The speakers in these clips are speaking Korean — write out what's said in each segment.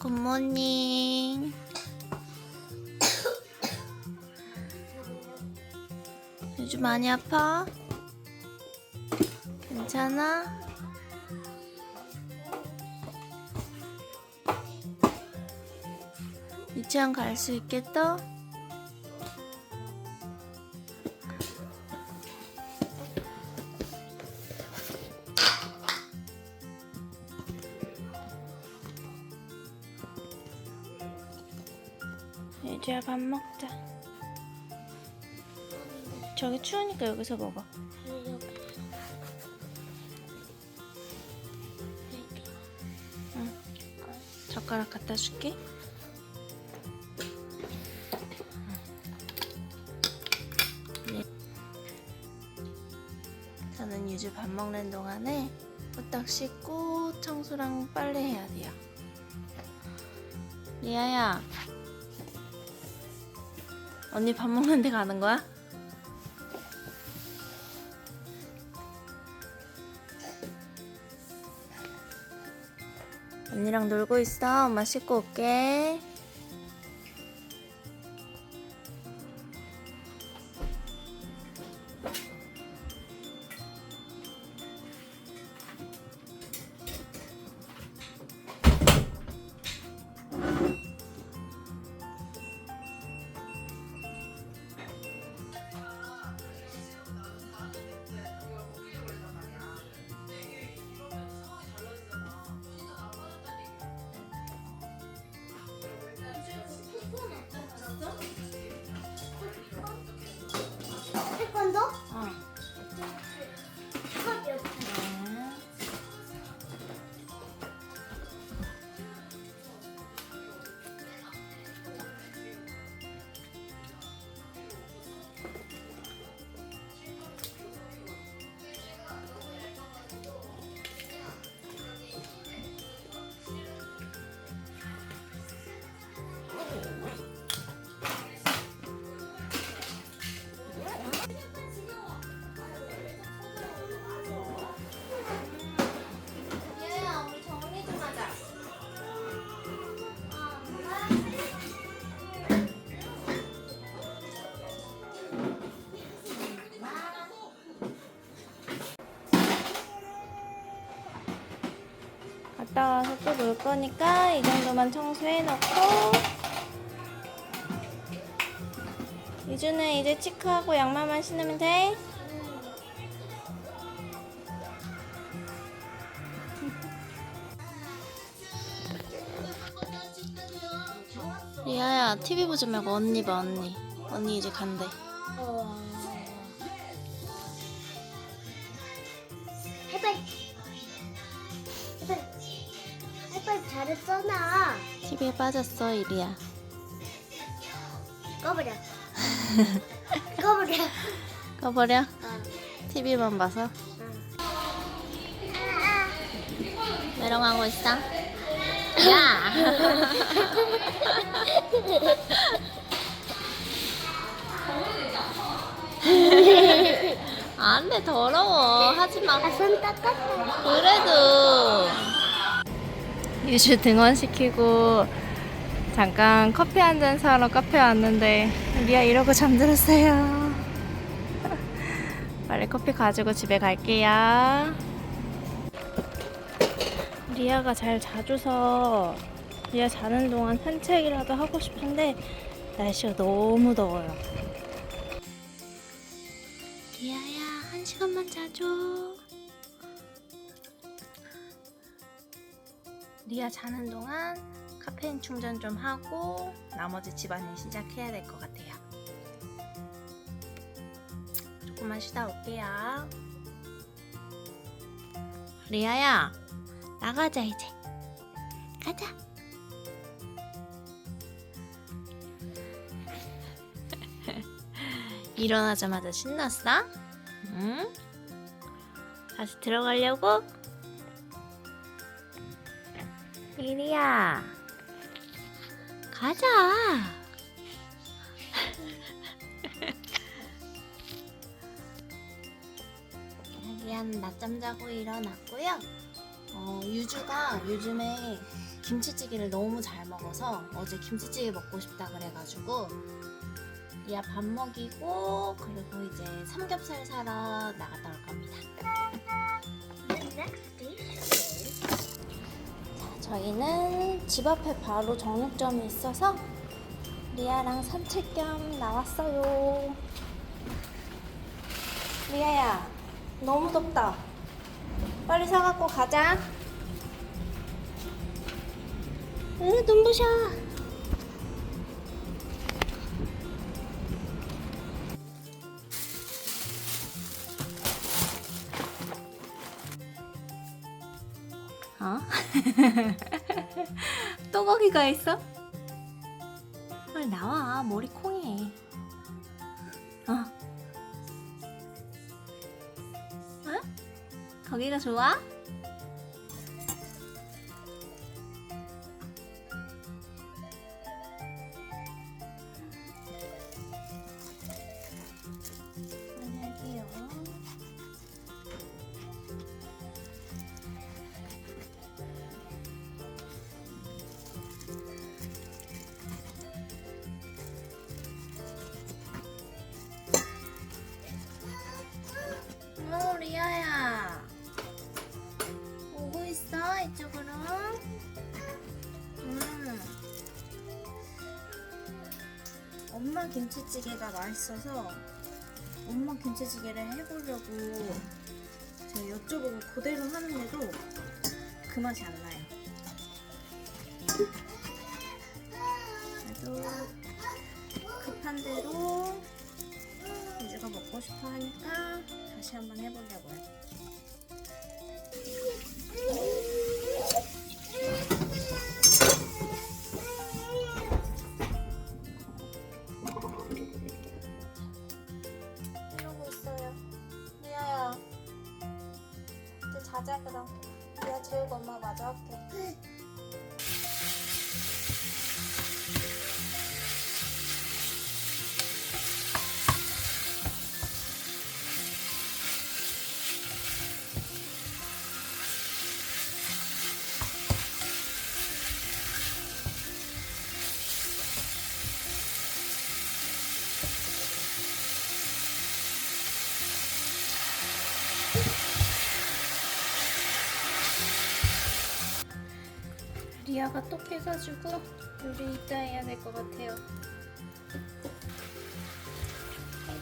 굿모닝. 요즘 많이 아파? 괜찮아? 유치원 갈 수 있겠어? 유주야 밥 먹자. 저기 추우니까 여기서 먹어. 젓가락 갖다 줄게. 네. 저는 유주 밥 먹는 동안에 후딱 씻고 청소랑 빨래 해야 돼요. 리아야, 언니 밥 먹는 데 가는 거야? 언니랑 놀고 있어. 엄마 씻고 올게. 거니까 이 정도만 청소해 놓고 이주는 이제 치크하고 양말만 신으면 돼. 리아야 TV 보지 말고 언니 봐 언니 언니 이제 간대 어. 빠졌어 이리야. 꺼버려. 꺼버려. 꺼버려? 어. TV만 봐서? 메롱하고 있어? 야! 안돼 더러워. 하지마. 아, 손 닦았어. 그래도. 유주 등원시키고 잠깐 커피 한 잔 사러 카페 왔는데 리아 이러고 잠들었어요. 빨리 커피 가지고 집에 갈게요. 리아가 잘 자줘서 리아 자는 동안 산책이라도 하고 싶은데 날씨가 너무 더워요. 리아야 한 시간만 자줘. 리아 자는 동안 카페인 충전 좀 하고 나머지 집안일 시작해야 될 것 같아요. 조금만 쉬다 올게요. 리아야, 나가자 이제. 가자. 일어나자마자 신났어? 응? 다시 들어가려고? 리리야 가자 리아는 낮잠 자고 일어났고요 어, 유주가 요즘에 김치찌개를 너무 잘 먹어서 어제 김치찌개 먹고 싶다 그래가지고 리아 밥 먹이고 그리고 이제 삼겹살 사러 나갔다 올 겁니다. 저희는 집 앞에 바로 정육점이 있어서 리아랑 산책 겸 나왔어요. 리아야, 너무 덥다. 빨리 사갖고 가자. 으, 눈부셔. 또 거기가 있어? 빨리 나와 머리 콩이 어? 어? 거기가 좋아? 엄마 김치찌개가 맛있어서 엄마 김치찌개를 해보려고 제가 여쭤보고 그대로 하는데도 그 맛이 안 나요. 그래도 급한 대로 유주가 먹고 싶어 하니까 다시 한번 해보려고요. 리아가 또 깨가지고 요리 이따 해야 될 것 같아요.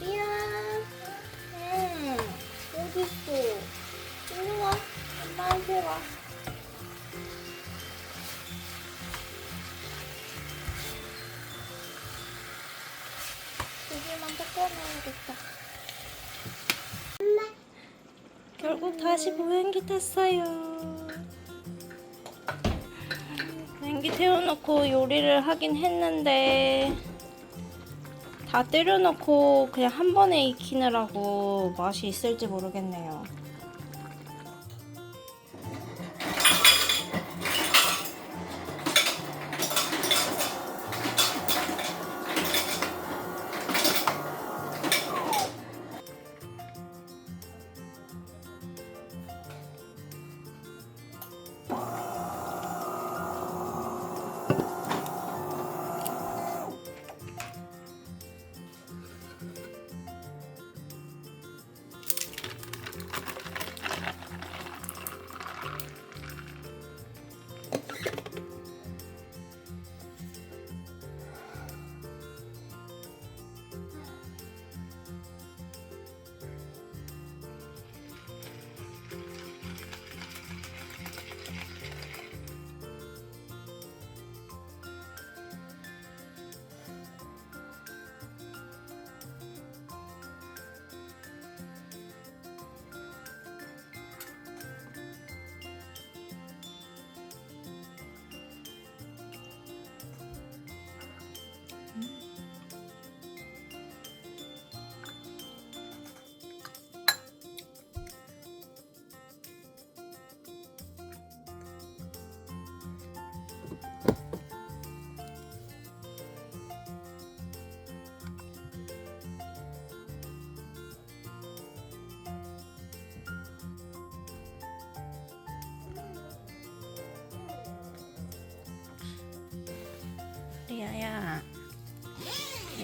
리아, 응, 어디 있어? 일로 와, 엄마한테 와. 여기만 닦아놔야겠다. 결국 다시 보행기 탔어요. 태워놓고 요리를 하긴 했는데 다 때려놓고 그냥 한 번에 익히느라고 맛이 있을지 모르겠네요.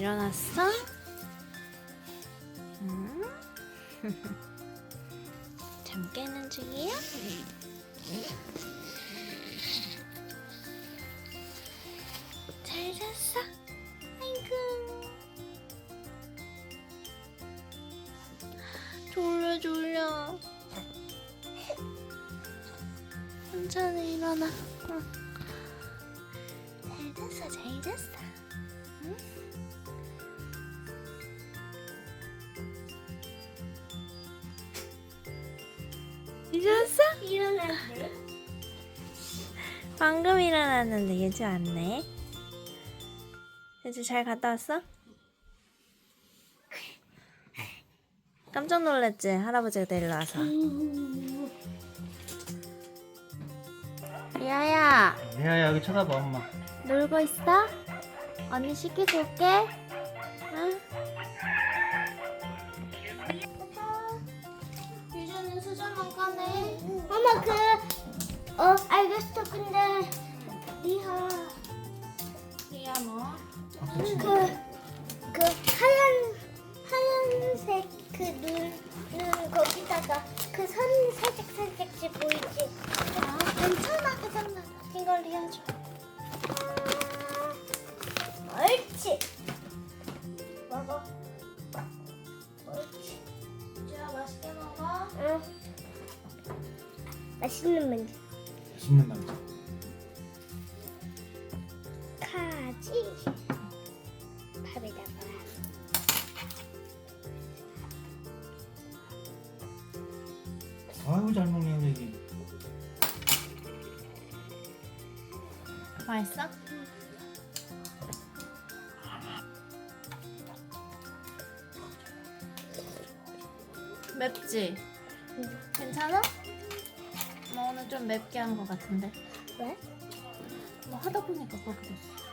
일어났어? 응? 잠 깨는 중이야? 잘 잤어? 아이고 졸려 졸려 천천히 일어나 응. 잘 잤어 잘 잤어 응? 방금 일어났는데 예주 왔네. 예주 잘 갔다 왔어? 깜짝 놀랐지 할아버지가 데리러 와서. 리아야 리아야 여기 쳐다봐 엄마 놀고 있어? 언니 올게. 알겠어. 근데, 리하, 리아 뭐? 그, 그 하얀, 하얀색 그 눈, 눈 거기다가 그선 살짝 살짝씩 보이지? 아 괜찮아 괜찮아. 이걸 리아 줘. 아, 옳지. 먹어. 옳지. 유주야 맛있게 먹어. 응. 맛있는 만두. 맛있는 남자 카지. 밥에다가. 아유 잘 먹네 우리 애기 맛있어? 맵지? 좀 맵게 한 것 같은데 왜? 뭐 하다 보니까 그렇게 됐어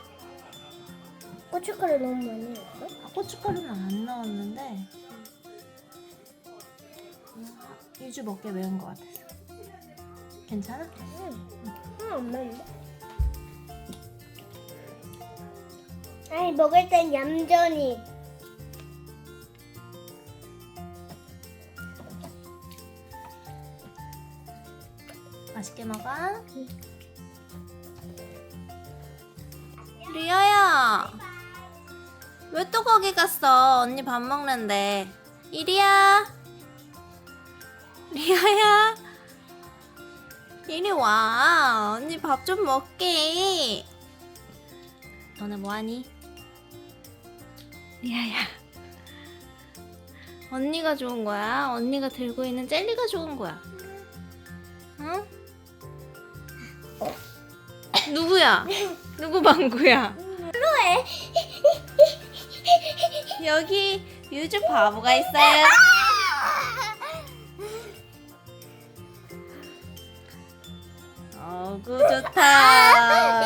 고춧가루 너무 많이 넣었어? 아, 고춧가루는 안 넣었는데 음, 유주 먹게 매운 것 같았어 괜찮아? 응. 응, 안 매운데? 아니, 먹을 땐 얌전히. 맛있게 먹어. 리아야 왜 또 거기 갔어? 언니 밥 먹는데. 이리야. 리아야. 이리 와. 언니 밥 좀 먹게. 너네 뭐하니? 리아야. 언니가 좋은 거야? 언니가 들고 있는 젤리가 좋은 거야? 응? 누구야? 누구 방구야? 왜? 여기 유주 바보가 있어요. 어구 좋다.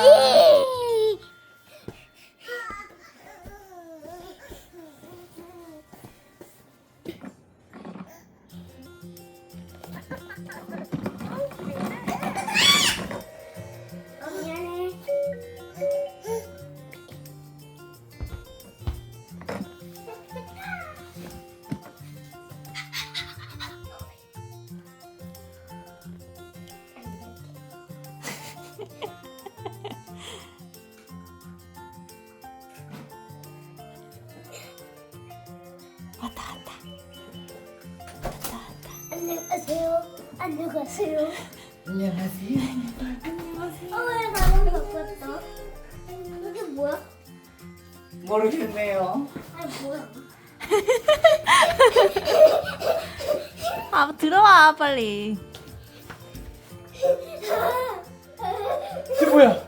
안녕하세요. 안녕하세요. 안녕하세요 어, 왜 가방 바꿨어? 이게 뭐야? 모르겠네요 아니, 뭐야? 아 들어와 빨리. 이게 뭐야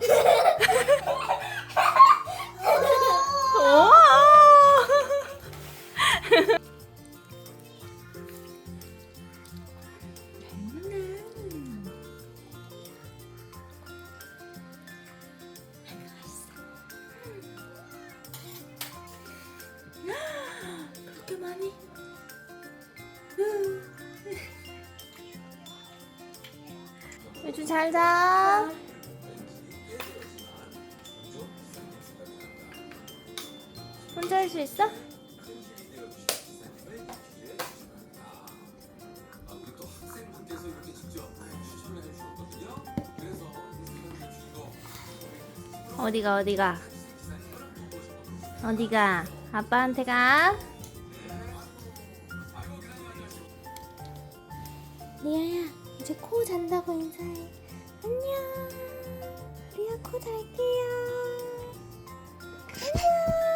유주 잘 자. 혼자 할 수 있어? 어디가 어디가 어디가 아빠한테 가 이제 코 잔다고 인사해. 안녕. 리아 코 잘게요. 안녕